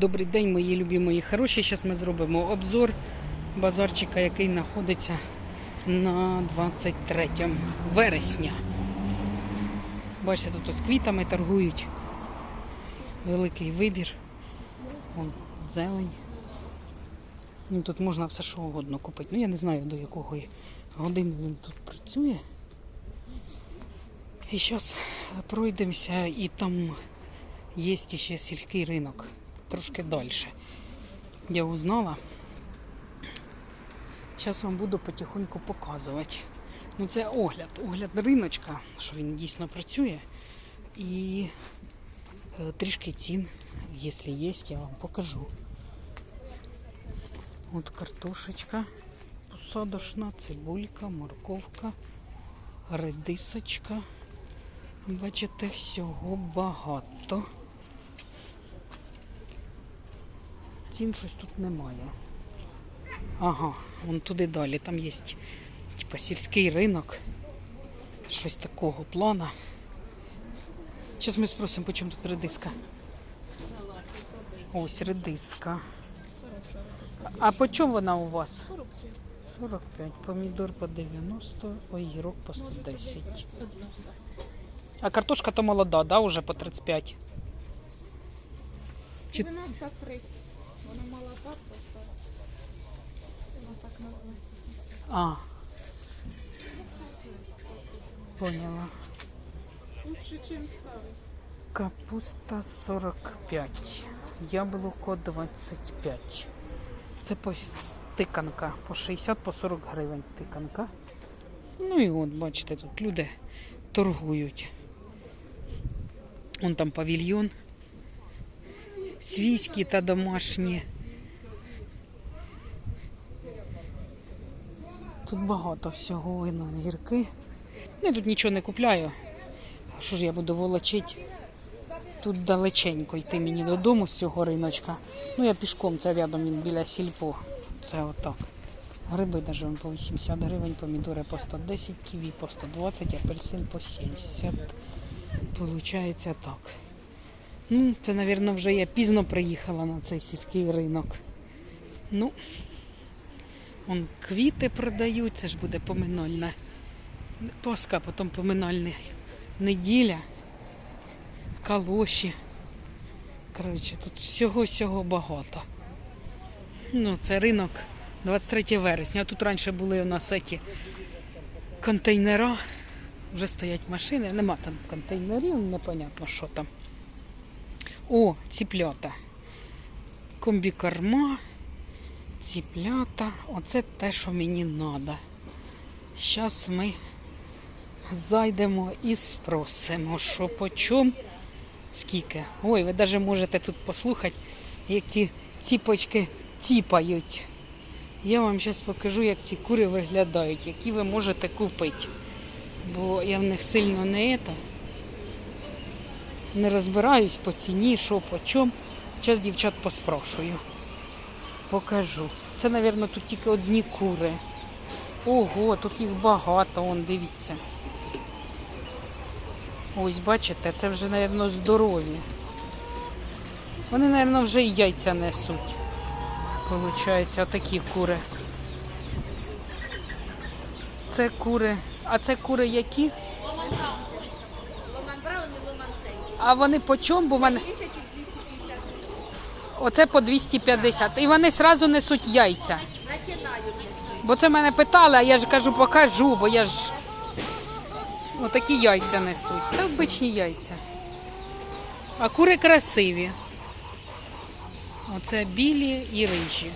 Добрий день, мої любі, мої хороші. Зараз ми зробимо обзор базарчика, який знаходиться на 23 вересня. Бачите, тут от квітами торгують. Великий вибір. Вон, зелень. Ну, тут можна все що угодно купити. Ну, я не знаю, до якої години він тут працює. І зараз пройдемося, і там є ще сільський ринок. Трошки далі. Я узнала. Зараз вам буду потихоньку показувати. Ну, це огляд. Огляд риночка, що він дійсно працює. І е, трішки цін, якщо є, я вам покажу. От картошечка посадочна, цибулька, морковка, редисочка. Бачите, всього багато. Цін щось тут немає. Ага, вон туди далі. Там є типа сільський ринок. Щось такого плана. Зараз ми спросимо, по чому тут редиска. Ось редиска. А по чому вона у вас? 45. Помідор по 90, огірок по 110. А картошка то молода, да, уже по 35. Чи- Вона мала так просто. Вона так називається. А. Поняла. Лучше, чим ставить. Капуста 45. Яблуко 25. Це по тиканка. По 60 по 40 гривень тиканка. Ну і от, бачите, тут люди торгують. Вон там павільйон. Свійські та домашні. Тут багато всього вино, гірки. Я тут нічого не купляю. Що ж я буду волочити? Тут далеченько йти мені додому з цього риночка. Ну я пішком, це рядом він біля сільпо. Це отак. Гриби навіть по 80 гривень, помідори по 110, ківі по 120, апельсин по 70. Получається так. Це, мабуть, вже я пізно приїхала на цей сільський ринок. Ну, вон квіти продають, це ж буде поминальна Пасха, потім поминальна неділя, калоші. Коротше, тут всього-всього багато. Ну, це ринок 23 вересня. А тут раніше були у нас ці контейнера. Вже стоять машини, нема там контейнерів, непонятно, що там. О, ціплята. Комбікорма, ціплята. Оце те, що мені треба. Зараз ми зайдемо і спросимо, що по чому, скільки. Ой, ви навіть можете тут послухати, як ці ціпочки тіпають. Я вам зараз покажу, як ці кури виглядають, які ви можете купити. Бо я в них сильно не ета. Не розбираюсь по ціні, що по чому. Зараз дівчат поспрашую. Покажу. Це, мабуть, тут тільки одні кури. Ого, тут їх багато, он, дивіться. Ось, бачите, це вже, мабуть, здорові. Вони, мабуть, вже і яйця несуть. Получається, отакі кури. Це кури. А це кури які? Ломан Браун і Ломан Цей. А вони по чому? Бо в мене. Оце по 250. І вони одразу несуть яйця. Бо це мене питали, а я ж кажу, покажу, бо я ж. Отакі яйця несуть. Та обичні яйця. А кури красиві. Оце білі і рижі.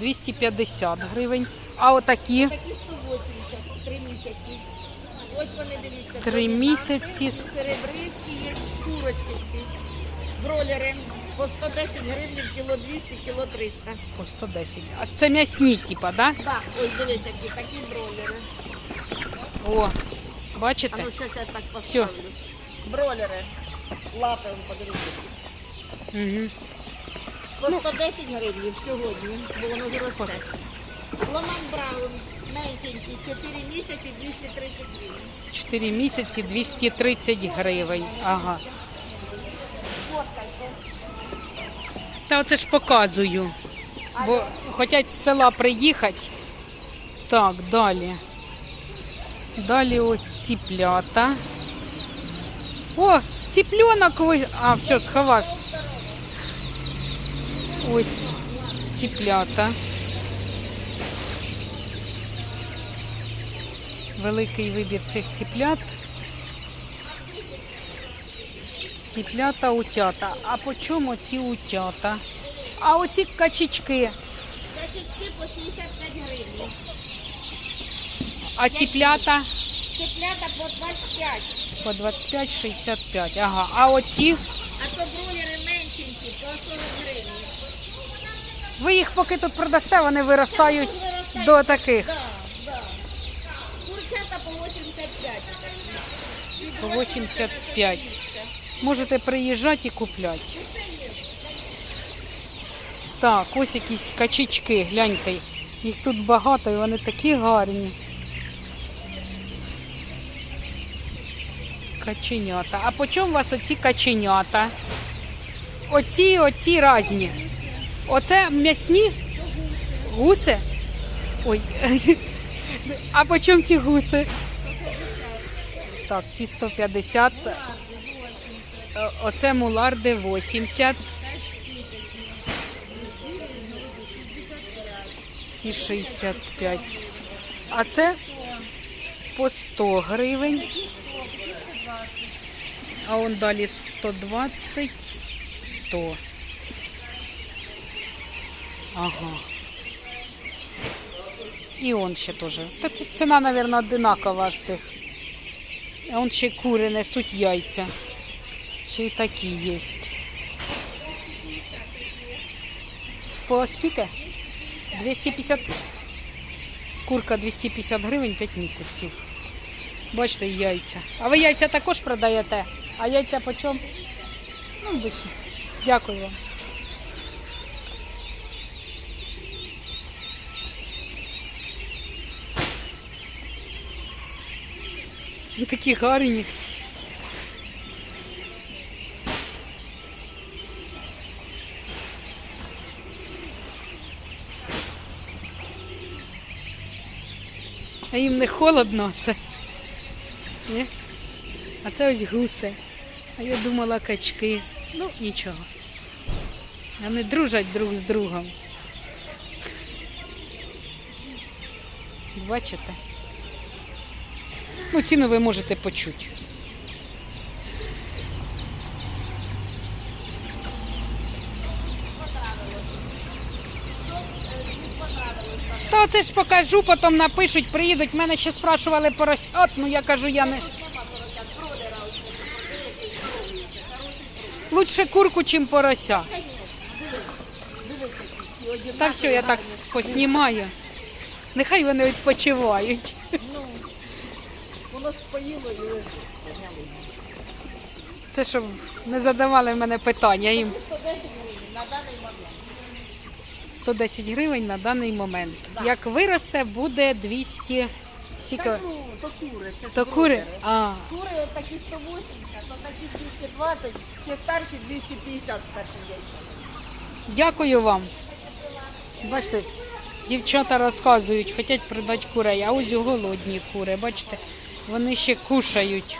250 гривень. А отакі Такі 180, три місяці. Ось вони дивіться. три місяці. Серебристі є курочки всі. Бройлери по 110 гривень, кіло 200, кіло 300. По 110. А це м'ясні, типа, да? Так, ось дивись, які такі бройлери. О, А бачите? ну щось я так поставлю. Бройлери. Лапи, он, подивіться. Угу. По Ну. 110 гривень сьогодні, бо воно виросте. Ломан Браун меншенький, 4 місяці, 230 гривень. 4 місяці 230 гривень. Ага. Та оце ж показую. Бо хочуть з села приїхати. Так, далі. Далі ось ціплята. О, ціпленок ви. А, все, сховався. Ось ціплята. Великий вибір цих ціплят. Ціплята, утята. А по чому ці утята? А оці качечки. Качечки по 65 гривень. А ціплята Цеплята по 25. по 25-65. Ага. А оці А то бройлери меншенькі по 40 гривень. ви їх поки тут продасте, вони виростають виростають. до таких. Да, да. Курчата по 85. По 85. Можете приїжджати і купляти. Так, ось якісь качечки, гляньте. Їх тут багато і вони такі гарні. Каченята. А по чому у вас оці каченята? Оці, оці різні. Оце м'ясні? Гуси? Ой. А по чому ці гуси? Так, ці 150. Е, Оце муларди 80. Ці 65. А це по 100 гривень. А он далі 120, 100. Ага. І он ще теж. Та тут ціна, мабуть, одинакова всіх. А он ще кури несуть яйця. Ще й такі є. По скільки? 250. Курка 250 гривень 5 місяців. Бачите, яйця. А ви яйця також продаєте? А яйця по чому? Ну, обично. Дякую вам. Ви такі гарні. Їм не холодно це. Ні? А це ось гуси. А я думала качки. Ну, нічого. Вони дружать друг з другом. Бачите? Ну, ціну ви можете почути. Та оце ж покажу, потім напишуть, приїдуть. Мене ще спрашували поросят, ну я кажу, я не. Лучше курку, чим порося. Та все, я так поснімаю. Нехай вони відпочивають. Воно споїло і. Це щоб не задавали в мене питання. Їм 110 гривень на даний 110 гривень на даний момент. Да. Як виросте, буде 200. Скільки? Та ну, то кури. Це ж То кури? А, Кури от такі 180, то такі 220, ще старші 250 старші яйця. дякую вам. Бачите, дівчата розказують, хочуть продати курей, а ось голодні кури. Бачите, вони ще кушають.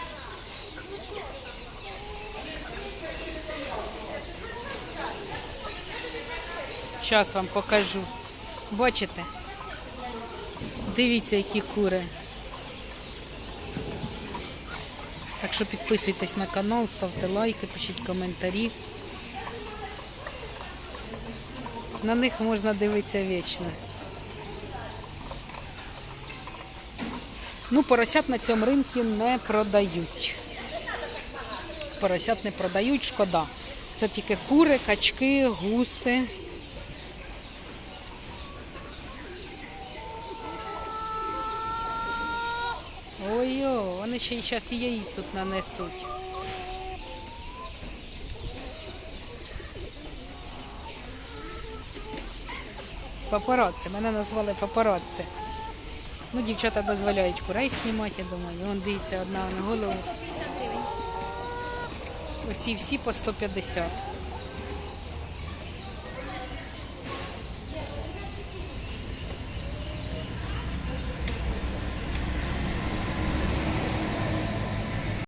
Зараз вам покажу. Бачите? Дивіться, які кури. Так що підписуйтесь на канал, ставте лайки, пишіть коментарі. На них можна дивитися вічно. Ну, поросят на цьому ринку не продають. Поросят не продають, шкода. Це тільки кури, качки, гуси. Ой-о, вони ще й зараз яїць тут нанесуть. Папароцци, мене назвали папароцци. Ну, дівчата дозволяють курей знімати, я думаю. Вон дивіться, одна на голову. Оці всі по 150.